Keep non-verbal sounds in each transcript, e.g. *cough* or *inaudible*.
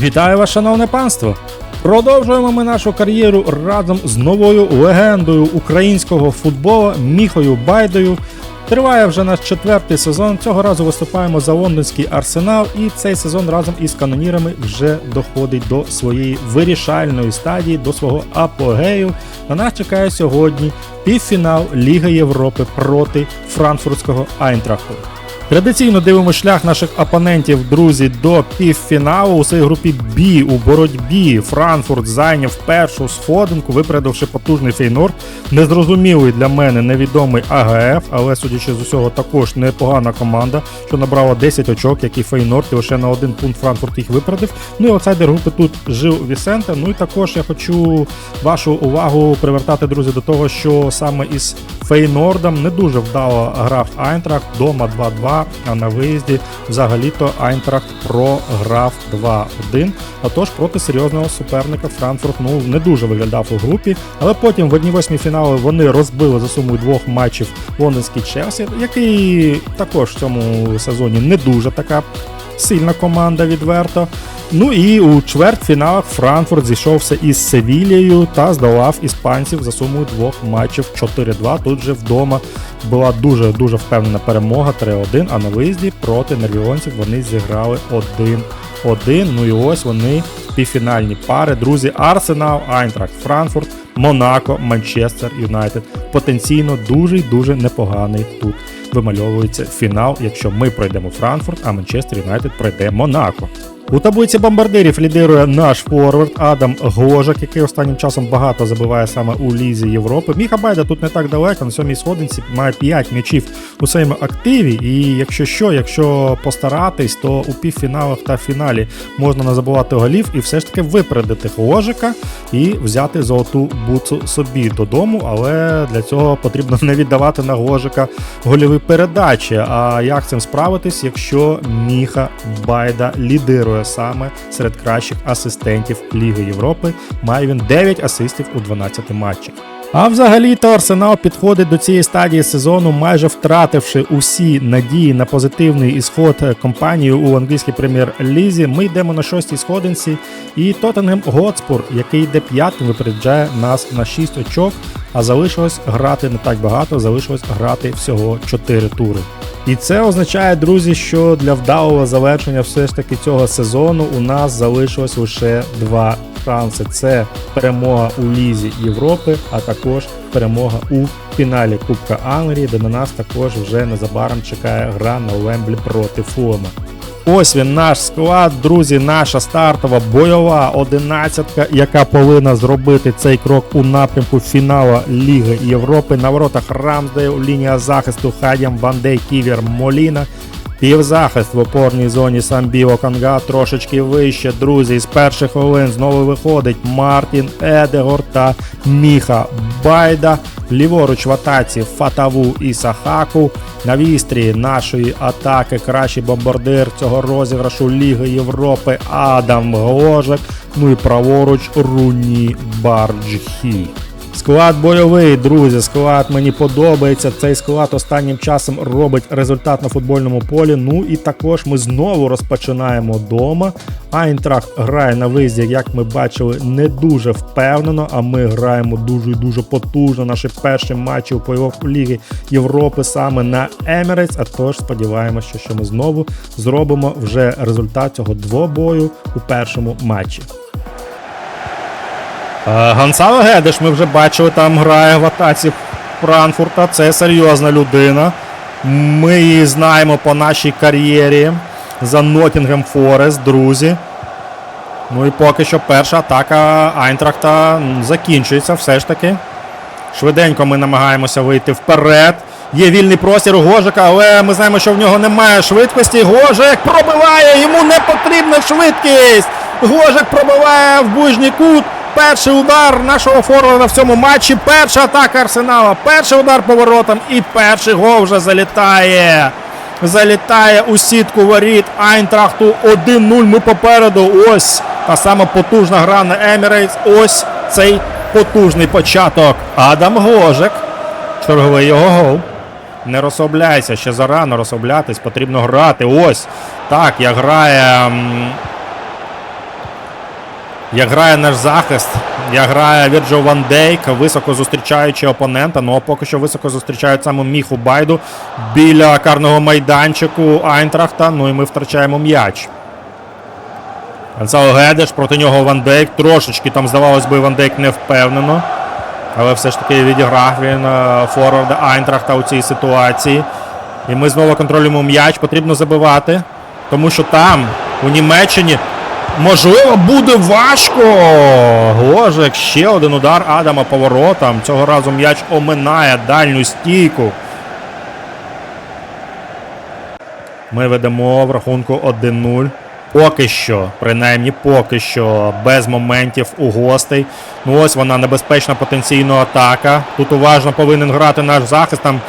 Вітаю вас, шановне панство! Продовжуємо ми нашу кар'єру разом з новою легендою українського футболу Міхою Байдою. Триває вже наш четвертий сезон. Цього разу виступаємо за лондонський арсенал, і цей сезон разом із канонірами вже доходить до своєї вирішальної стадії, до свого апогею. На нас чекає сьогодні півфінал Ліги Європи проти франкфуртського Айнтрахту. Традиційно дивимо шлях наших опонентів, друзі, до півфіналу. У цій групі Бі у боротьбі Франкфурт зайняв першу сходинку, випередивши потужний Фейнорд. Незрозумілий для мене невідомий АГФ, але судячи з усього, також непогана команда, що набрала 10 очок, як і Фейнорд, і лише на один пункт Франкфурт їх випередив. Ну і аутсайдер групи тут жив Вісенте. Ну і також я хочу вашу увагу привертати, друзі, до того, що саме із Фейнордом не дуже вдало грав Айнтрахт дома 2-2, а на виїзді взагалі-то Айнтрахт програв 2-1. А тож проти серйозного суперника Франкфурт ну не дуже виглядав у групі, але потім в одній восьмій фіналу вони розбили за сумою двох матчів лондонський Челсі, який також в цьому сезоні не дуже така сильна команда відверто. Ну і у чвертьфіналах Франкфурт зійшовся із Севілією та здолав іспанців за сумою двох матчів 4-2. Тут же вдома була дуже дуже впевнена перемога 3-1, а на виїзді проти нервіонців вони зіграли 1-1. Ну і ось вони півфінальні пари. Друзі, Арсенал, Айнтракт, Франкфурт, Монако, Манчестер Юнайтед. Потенційно дуже дуже непоганий тут вимальовується фінал, якщо ми пройдемо Франкфурт, а Манчестер Юнайтед пройде Монако. У таблиці бомбардирів лідирує наш форвард Адам Гложак, який останнім часом багато забиває саме у Лізі Європи. Міха Байда тут не так далеко, на сьомій сходинці має 5 м'ячів у своєму активі. І якщо що, якщо постаратись, то у півфіналах та фіналі можна не забувати голів і все ж таки випередити Гложика і взяти золоту буцу собі додому. Але для цього потрібно *laughs* не віддавати на Гложика гольові передачі. А як цим справитись, якщо Міха Байда лідирує саме серед кращих асистентів Ліги Європи? Має він 9 асистів у 12 матчах. А взагалі-то Арсенал підходить до цієї стадії сезону, майже втративши усі надії на позитивний ісход компанії у англійській прем'єр-лізі. Ми йдемо на шостій сходинці, і Тоттенгем Готспур, який йде п'ятим, випереджає нас на 6 очок. А залишилось грати не так багато, залишилось грати всього 4 тури. І це означає, друзі, що для вдалого завершення все ж таки цього сезону у нас залишилось лише два шанси: це перемога у Лізі Європи, а також перемога у фіналі Кубка Англії, де на нас також вже незабаром чекає гра на Уемблі проти Фулема. Ось він наш склад, друзі, наша стартова бойова одинадцятка, яка повинна зробити цей крок у напрямку фіналу Ліги Європи. На воротах Рамсдейл, лінія захисту Хадям, Бандей, Ківер, Моліна. Півзахист в опорній зоні Самбіо Канга трошечки вище. Друзі, з перших хвилин знову виходить Мартін, Едегор та Міха Байда. Ліворуч в атаці Фатаву і Сахаку. На вістрі нашої атаки кращий бомбардир цього розіграшу Ліги Європи Адам Гложек. Ну і праворуч Руні Барджхі. Склад бойовий, друзі. Склад мені подобається. Цей склад останнім часом робить результат на футбольному полі. Ну і також ми знову розпочинаємо вдома. Айнтрахт грає на виїзді, як ми бачили, не дуже впевнено. А ми граємо дуже і дуже потужно. Наші перші матчі у плей-офф Ліги Європи саме на Емірейтс. А тож сподіваємося, що ми знову зробимо вже результат цього двобою у першому матчі. Е, Гонсало Гедеш, ми вже бачили, там грає в атаці Франкфурта. Це серйозна людина. Ми її знаємо по нашій кар'єрі за Ноттінгем Форест, друзі. Ну і поки що перша атака Айнтрахта закінчується все ж таки. Швиденько ми намагаємося вийти вперед. Є вільний простір у Гожика, але ми знаємо, що в нього немає швидкості. Гожик пробиває, йому не потрібна швидкість. Гожик пробиває в ближній кут. Перший удар нашого форварда в цьому матчі. Перша атака Арсенала. Перший удар поворотом і перший гол вже залітає. Залітає у сітку воріт Айнтрахту 1-0. Ми попереду. Ось та сама потужна гра на Емірейтс. Ось цей потужний початок. Адам Гложик. Черговий його гол. Не розслабляйся, ще зарано розслаблятись, потрібно грати. Ось так, як грає Як грає наш захист, як грає Вірджо Ван Дейк, високо зустрічаючи опонента. Ну а поки що високо зустрічають саме Міху Байду біля карного майданчику Айнтрахта. Ну і ми втрачаємо м'яч. Гонсало Гедеш, проти нього Ван Дейк. Трошечки там, здавалось би, Ван Дейк не впевнено. Але все ж таки відіграв він е, форварда Айнтрахта у цій ситуації. І ми знову контролюємо м'яч. Потрібно забивати. Тому що там, у Німеччині, можливо, буде важко. Гожик, ще один удар Адама поворотом. Цього разу м'яч оминає дальню стійку. Ми ведемо в рахунку 1-0. Поки що, принаймні поки що, без моментів у гостей. Ну ось вона небезпечна потенційно атака. Тут уважно повинен грати наш захист. Там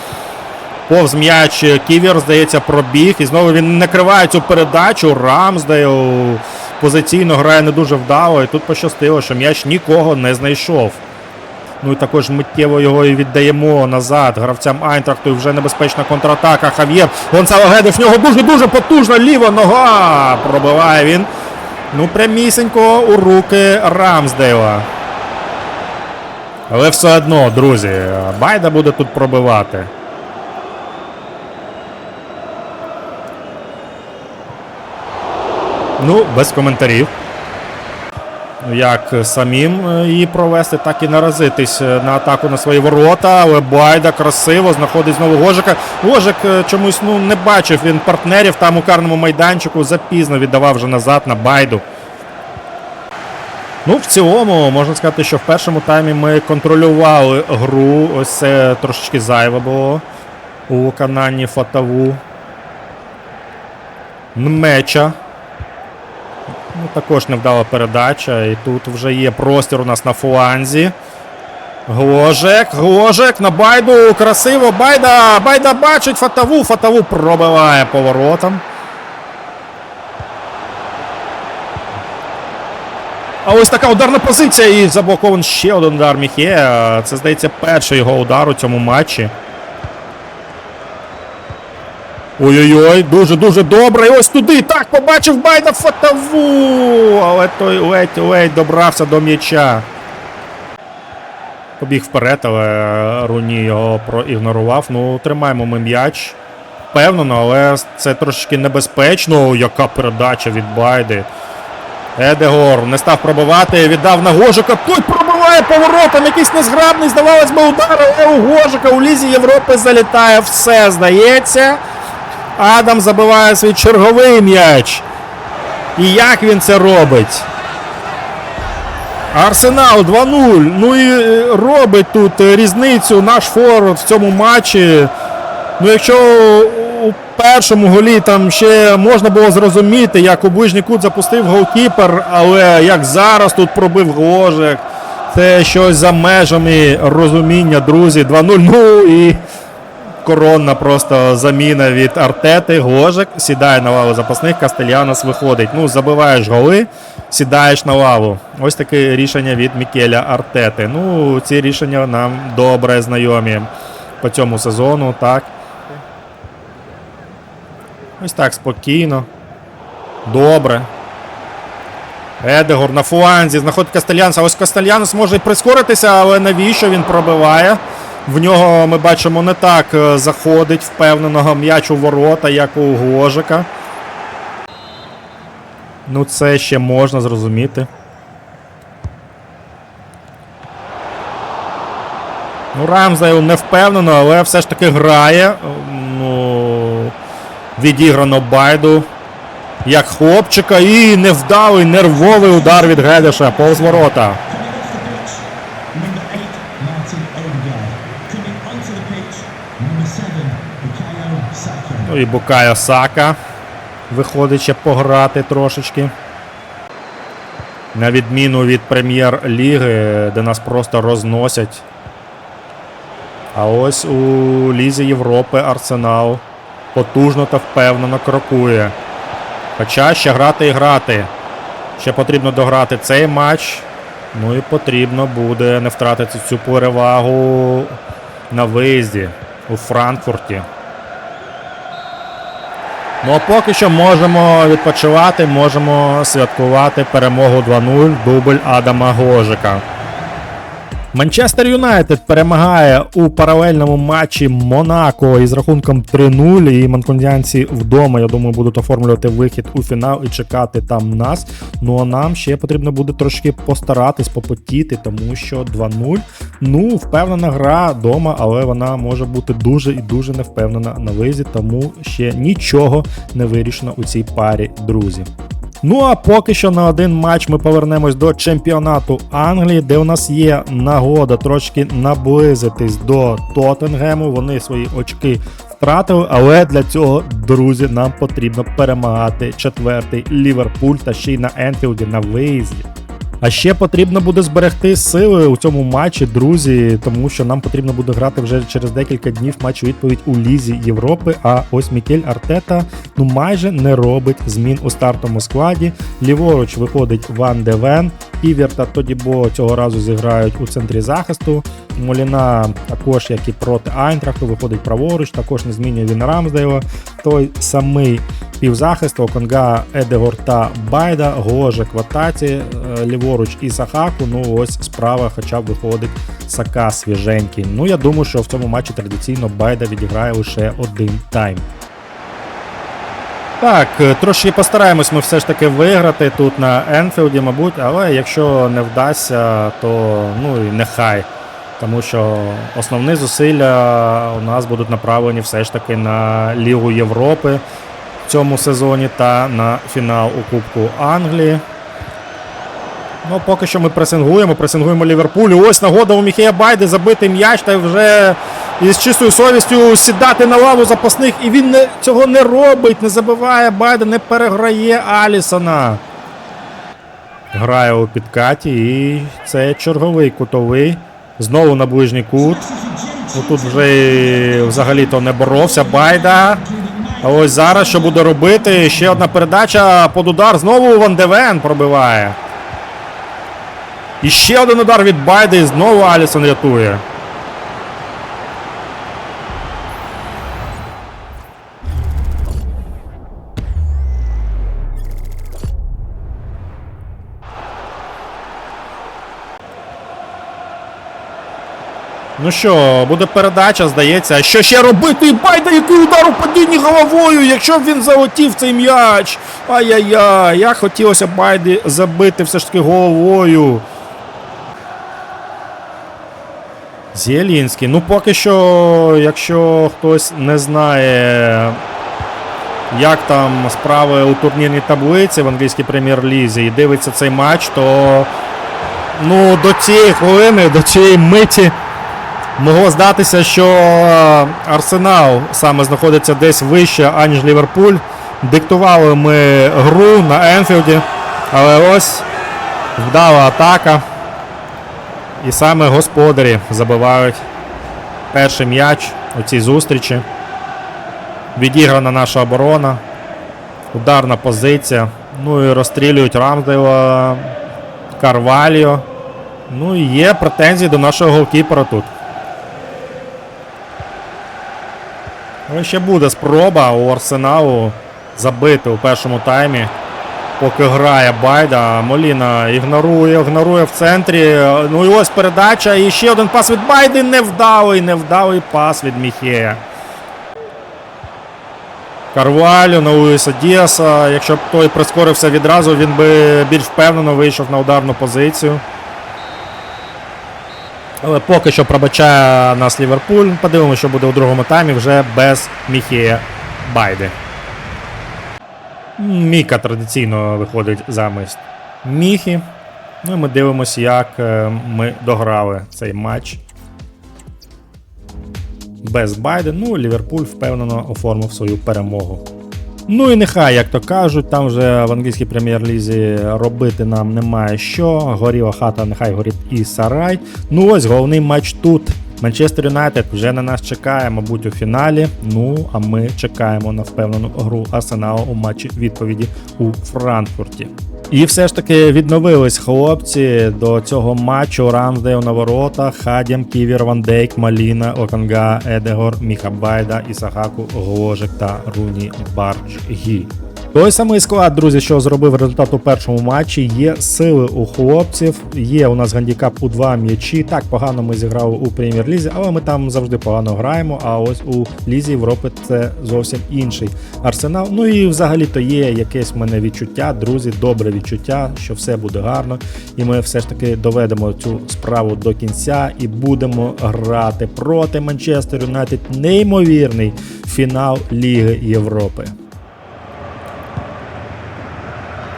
повз м'яч Ківер, здається, пробіг. І знову він накриває цю передачу. Рамсдейл позиційно грає не дуже вдало. І тут пощастило, що м'яч нікого не знайшов. Ну і також миттєво його і віддаємо назад гравцям Айнтрахту. І вже небезпечна контратака. Хав'єр Гонсало Гедеш. В нього дуже-дуже потужна ліва нога. Пробиває він. Ну, прямісінько у руки Рамсдейла. Але все одно, друзі, Байда буде тут пробивати. Ну, без коментарів. Ну, Як самим е, її провести, так і наразитись е, на атаку на свої ворота. Але Байда красиво знаходить знову Гожика. Гожик е, чомусь ну, не бачив він партнерів там у карному майданчику. Запізно віддавав вже назад на Байду. Ну, в цілому, можна сказати, що в першому таймі ми контролювали гру. Ось це трошечки зайве було у виконанні Фатаву. Нмеча. Ну, також невдала передача. І тут вже є простір у нас на фланзі. Гложек, Гложек на байду. Красиво. Байда. Байда бачить Фатаву. Фатаву пробиває поворотом. А ось така ударна позиція. І заблокований ще один удар Міхе. Це, здається, перший його удар у цьому матчі. Ой-ой-ой, дуже-дуже добре. І ось туди. Так, побачив Байда фатаву. Але той ледь-ледь добрався до м'яча. Побіг вперед, але Руні його проігнорував. Ну, тримаємо ми м'яч. Впевнено, але це трошки небезпечно. Яка передача від Байди. Едегор не став пробивати, віддав на Гожика. Той пробиває поворотом, якийсь незграбний, здавалось би, удар, але у Гожика у Лізі Європи залітає все, здається. Адам забиває свій черговий м'яч. І як він це робить? Арсенал 2-0. Ну і е, робить тут е, різницю наш форвард в цьому матчі. Ну, якщо у першому голі там ще можна було зрозуміти, як у ближній кут запустив голкіпер, але як зараз тут пробив Гложик. Це щось за межами розуміння, друзі. 2-0. Ну і коронна просто заміна від Артети. Гложик сідає на лаву запасних, Кастельянос виходить. Ну, забиваєш голи, сідаєш на лаву. Ось таке рішення від Мікеля Артети. Ну, ці рішення нам добре знайомі по цьому сезону, так. Ось так спокійно. Добре. Едегор на фланзі знаходить Кастельянса. Ось Кастельянос може прискоритися, але навіщо він пробиває? В нього ми бачимо не так е, заходить впевненого м'яч у ворота, як у Гложика. Ну, це ще можна зрозуміти. Ну, Рамзейл не впевнено, але все ж таки грає. Ну, відіграно Байду. Як хлопчика. І невдалий нервовий удар від Гедеша повз ворота. Ну і Букайо Сака виходить ще пограти трошечки. На відміну від прем'єр-ліги, де нас просто розносять. А ось у Лізі Європи Арсенал потужно та впевнено крокує. Хоча ще грати і грати. Ще потрібно дограти цей матч. Ну і потрібно буде не втратити цю перевагу на виїзді у Франкфурті. Ну поки що можемо відпочивати, можемо святкувати перемогу 2-0 дубль Адама Гожика. Манчестер Юнайтед перемагає у паралельному матчі Монако із рахунком 3-0. І манкундіанці вдома, я думаю, будуть оформлювати вихід у фінал і чекати там нас. Ну а нам ще потрібно буде трошки постаратись, попотіти, тому що 2-0. Ну, впевнена гра вдома, але вона може бути дуже і дуже невпевнена на виїзді, тому ще нічого не вирішено у цій парі, друзі. Ну а поки що на один матч ми повернемось до чемпіонату Англії, де у нас є нагода трошки наблизитись до Тоттенгему. Вони свої очки втратили, але для цього, друзі, нам потрібно перемагати четвертий Ліверпуль та ще й на Енфілді на виїзді. А ще потрібно буде зберегти сили у цьому матчі, друзі, тому що нам потрібно буде грати вже через декілька днів матч відповідь у Лізі Європи. А ось Мікель Артета ну майже не робить змін у стартовому складі. Ліворуч виходить Ван Девен. Івер та Тодібо цього разу зіграють у центрі захисту. Моліна також, як і проти Айнтрахту, виходить праворуч, також не змінює він Рамсдейла. Той самий півзахисту Конга Едегор та Байда, Гожик в атаці, е, ліворуч і Сахаку. Ну ось справа, хоча б виходить Сака свіженький. Ну я думаю, що в цьому матчі традиційно Байда відіграє лише один тайм. Так, е, трошки постараємось ми все ж таки виграти тут на Енфілді, мабуть, але якщо не вдасться, то ну і нехай. Тому що основні зусилля у нас будуть направлені все ж таки на Лігу Європи цьому сезоні та на фінал у Кубку Англії. Ну, поки що ми пресингуємо, пресингуємо Ліверпуль. І Ось нагода у Міхея Байди забити м'яч та вже із чистою совістю сідати на лаву запасних. І він не, цього не робить, не забиває Байда, не переграє Алісона. Грає у підкаті і це черговий кутовий. Знову на ближній кут. Тут вже взагалі-то не боровся Байда. Ось зараз що буде робити? Ще одна передача под удар. Знову Ван Девен пробиває. І ще один удар від Байди. і знову Алісон рятує. Ну що, буде передача, здається. А що ще робити? Байда, який удар у падінні головою, якщо б він залетів цей м'яч. Ай-яй-яй, як хотілося Байді забити все ж таки головою. Зєлінський. Ну, поки що, якщо хтось не знає, як там справи у турнірній таблиці в англійській прем'єр-лізі і дивиться цей матч, то ну, до цієї хвилини, до цієї миті. Могло здатися, що е, Арсенал саме знаходиться десь вище, аніж Ліверпуль. Диктували ми гру на Енфілді, але ось вдала атака. І саме господарі забивають перший м'яч у цій зустрічі. Відіграна наша оборона. Ударна позиція. Ну і розстрілюють Рамсдейла, Карваліо. Ну і є претензії до нашого голкіпера тут. Але ще буде спроба у Арсеналу забити у першому таймі. Поки грає Байда. Моліна ігнорує, ігнорує в центрі. Ну і ось передача. І ще один пас від Байди. Невдалий, невдалий пас від Міхея. Карвалю на Луїса Діаса. Якщо б той прискорився відразу, він би більш впевнено вийшов на ударну позицію. Але поки що пробачає нас Ліверпуль. Подивимося, що буде у другому таймі вже без Міхея Байди. Міка традиційно виходить замість Міхі. Ну і ми дивимося, як е, ми дограли цей матч. Без Байди. Ну, Ліверпуль впевнено оформив свою перемогу. Ну і нехай, як то кажуть, там вже в англійській прем'єр-лізі робити нам немає що. Горіла хата, нехай горить і сарай. Ну ось головний матч тут. Манчестер Юнайтед вже на нас чекає, мабуть, у фіналі. Ну а ми чекаємо на впевнену гру Арсеналу у матчі відповіді у Франкфурті. І все ж таки відновились хлопці до цього матчу. Рамсдейл на воротах, Хадям, Ківір, Ван Маліна, Оканга, Едегор, Міхабайда, Ісагаку, Гложик та Руні Барджгі. Той самий склад, друзі, що зробив результат у першому матчі. Є сили у хлопців. Є у нас гандікап у два м'ячі. Так погано ми зіграли у прем'єр-лізі, але ми там завжди погано граємо. А ось у Лізі Європи це зовсім інший арсенал. Ну і взагалі то є якесь в мене відчуття, друзі, добре відчуття, що все буде гарно. І ми все ж таки доведемо цю справу до кінця і будемо грати проти Манчестер Юнайтед. Неймовірний фінал Ліги Європи.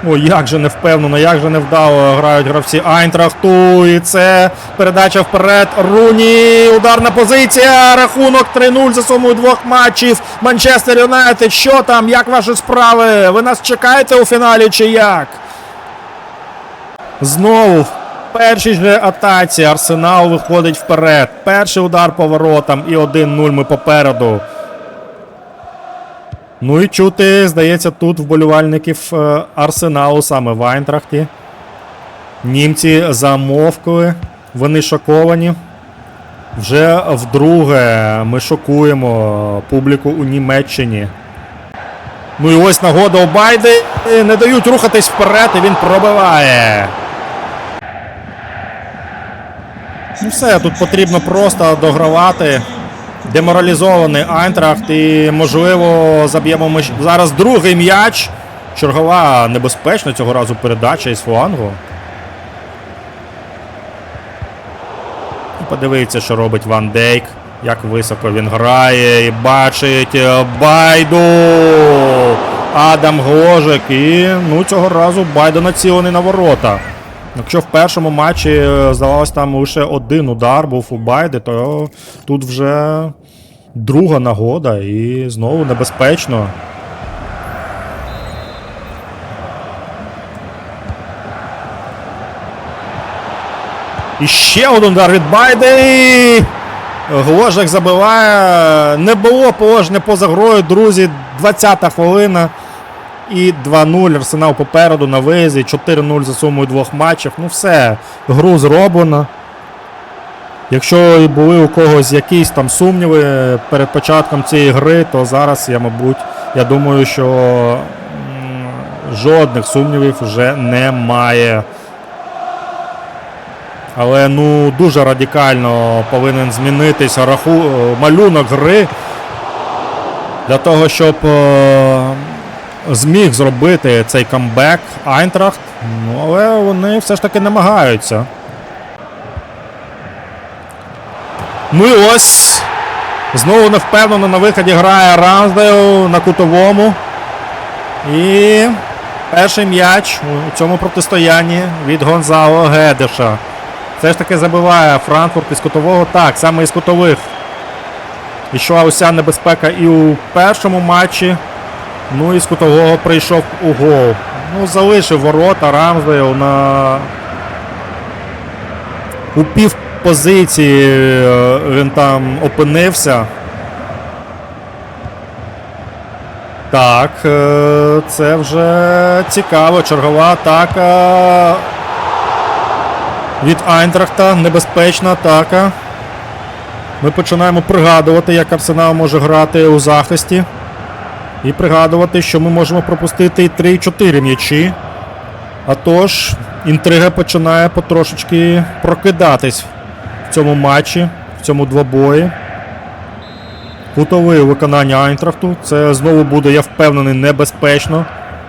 О, як же не впевнено, як же невдало грають гравці Айнтрахту. І це передача вперед. Руні. Ударна позиція. Рахунок 3-0 за сумою двох матчів. Манчестер Юнайтед. Що там? Як ваші справи? Ви нас чекаєте у фіналі чи як? Знову першій же атаці Арсенал виходить вперед. Перший удар по воротам і 1-0 ми попереду. Ну і чути, здається, тут вболівальників е, Арсеналу саме в Айнтрахті. Німці замовкли, вони шоковані. Вже вдруге ми шокуємо публіку у Німеччині. Ну і ось нагода у Байди. Не дають рухатись вперед, і він пробиває. Ну все, тут потрібно просто догравати. Деморалізований Айнтрахт і, можливо, заб'ємо ми зараз другий м'яч. Чергова небезпечна цього разу передача із флангу. І подивіться, що робить Ван Дейк. Як високо він грає і бачить е, Байду. Адам Гложик. І ну, цього разу Байда націлений на ворота. Якщо в першому матчі е, здавалось там лише один удар був у Байди, то тут вже друга нагода і знову небезпечно. І ще один удар від Байди. Гложик забиває. Не було положення поза грою, друзі. 20-та хвилина. І 2-0 Арсенал попереду на виїзді. 4-0 за сумою двох матчів. Ну все, гру зроблено. Якщо і були у когось якісь там сумніви перед початком цієї гри, то зараз я, мабуть, я думаю, що жодних сумнівів вже немає. Але ну дуже радикально повинен змінитися раху... малюнок гри для того, щоб е, зміг зробити цей камбек Айнтрахт. Ну, але вони все ж таки намагаються. Ну і ось. Знову невпевнено на виході грає Рамсдейл на кутовому. І перший м'яч у цьому протистоянні від Гонзало Гедеша. Все ж таки забиває Франкфурт із кутового. Так, саме із кутових. Ішла уся небезпека і у першому матчі. Ну і з кутового прийшов у гол. Ну, залишив ворота Рамсдейл на. У півпозиції е, він там опинився. Так, е, це вже цікаво. Чергова атака від Айнтрахта. Небезпечна атака. Ми починаємо пригадувати, як Арсенал може грати у захисті. І пригадувати, що ми можемо пропустити і 3-4 м'ячі. А тож, інтрига починає потрошечки прокидатись в цьому матчі, в цьому двобої. Кутовий у виконанні Айнтрахту. Це знову буде, я впевнений, небезпечно.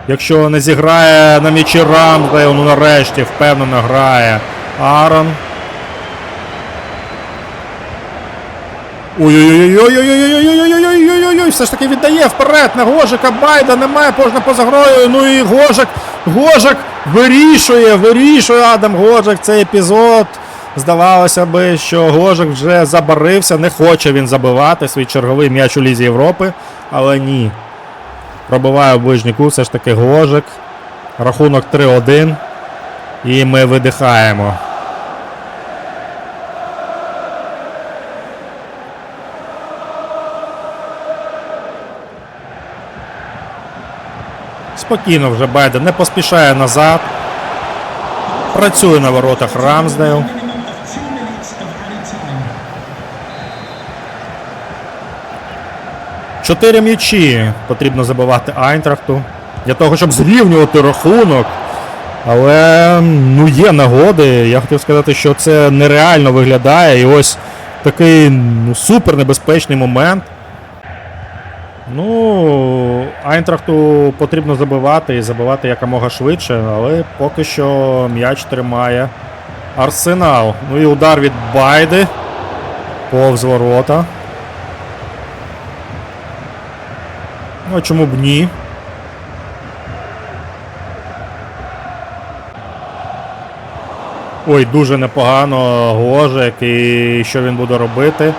Якщо не зіграє на м'ячі Рамсдейл, ну нарешті впевнено грає Аарон. Ой-ой-ой, все ж таки віддає вперед на Гожика. Байда немає кожна поза грою. Ну і Гожик. Гожик вирішує, вирішує Адам Гожик цей епізод. Здавалося би, що Гожик вже забарився. Не хоче він забивати свій черговий м'яч у Лізі Європи. Але ні. Пробиває в ближній кут, все ж таки Гожик. Рахунок 3-1. І ми видихаємо. Спокійно вже Байде не поспішає назад. Працює на воротах Рамсдейл. Чотири м'ячі потрібно забивати Айнтрахту для того, щоб зрівнювати рахунок. Але ну є нагоди. Я хотів сказати, що це нереально виглядає. І ось такий ну, супер небезпечний момент. Ну, Айнтрахту потрібно забивати і забивати якомога швидше, але поки що м'яч тримає Арсенал. Ну і удар від Байди. Повз ворота. Ну, а чому б ні? Ой, дуже непогано Гложик і що він буде робити?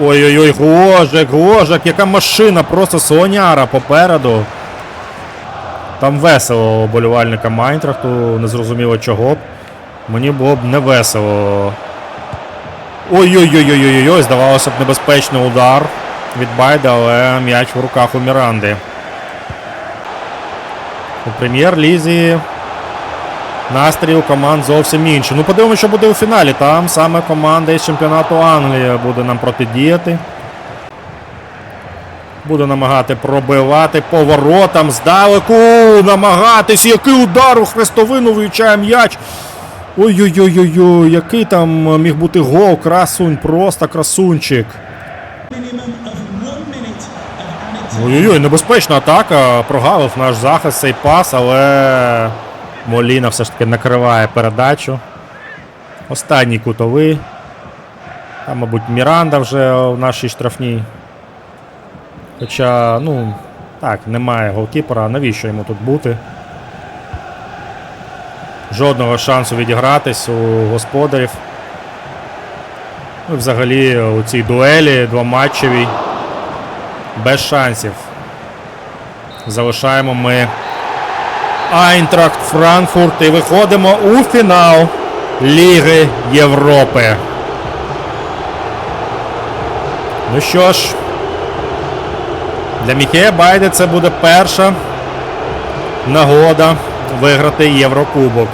Ой-ой-ой, Гложик, Гложик, яка машина, просто слоняра попереду. Там весело болівальникам Майнтрахту, незрозуміло чого б. Мені було б не весело. Ой-ой-ой-ой-ой-ой, здавалося б, небезпечний удар від Байда, але м'яч в руках у Міранди. У прем'єр-лізі настрій у команд зовсім інший. Ну, подивимося, що буде у фіналі. Там саме команда із чемпіонату Англії буде нам протидіяти. Буде намагати пробивати поворотам здалеку. Намагатись. Який удар у хрестовину виючає м'яч. Ой-ой-ой-ой, який там міг бути гол, красунь, просто красунчик. Ой-ой-ой, небезпечна атака. Прогавив наш захист цей пас, але Моліна все ж таки накриває передачу. Останній кутовий. Там, мабуть, Міранда вже в нашій штрафній. Хоча, ну, так, немає голкіпера. Навіщо йому тут бути? Жодного шансу відігратись у господарів. Ну, взагалі у цій дуелі двоматчевій без шансів. Залишаємо ми Айнтрахт Франкфурт і виходимо у фінал Ліги Європи. Ну що ж, для Міхея Байде це буде перша нагода виграти Єврокубок.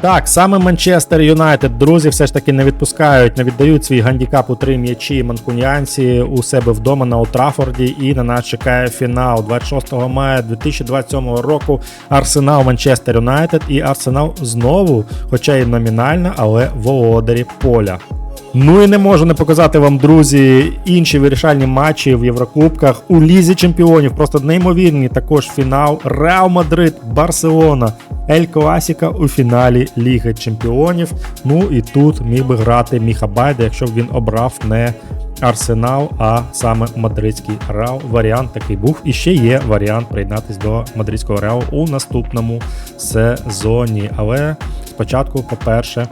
Так, саме Манчестер Юнайтед, друзі, все ж таки не відпускають, не віддають свій гандікап у три м'ячі манкуніанці у себе вдома на Утрафорді. І на нас чекає фінал 26 мая 2027 року. Арсенал Манчестер Юнайтед і Арсенал знову, хоча і номінально, але володарі поля. Ну і не можу не показати вам, друзі, інші вирішальні матчі в Єврокубках у Лізі Чемпіонів. Просто неймовірні. Також фінал Реал Мадрид, Барселона, Ель Класіка у фіналі Ліги Чемпіонів. Ну і тут міг би грати Міха Байда, якщо б він обрав не Арсенал, а саме мадридський Реал. Варіант такий був. І ще є варіант приєднатись до мадридського Реалу у наступному сезоні. Але спочатку, по-перше,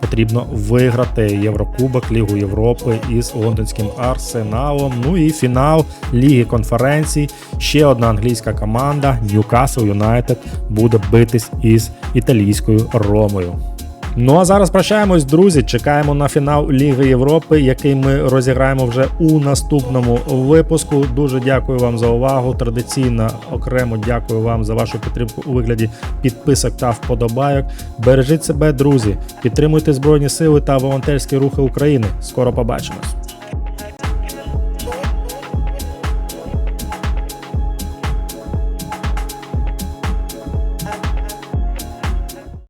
потрібно виграти Єврокубок, Лігу Європи із лондонським арсеналом. Ну і фінал Ліги конференцій. Ще одна англійська команда Ньюкасл Юнайтед буде битись із італійською Ромою. Ну а зараз прощаємось, друзі. Чекаємо на фінал Ліги Європи, який ми розіграємо вже у наступному випуску. Дуже дякую вам за увагу. Традиційно окремо дякую вам за вашу підтримку у вигляді підписок та вподобайок. Бережіть себе, друзі, підтримуйте Збройні Сили та волонтерські рухи України. Скоро побачимось.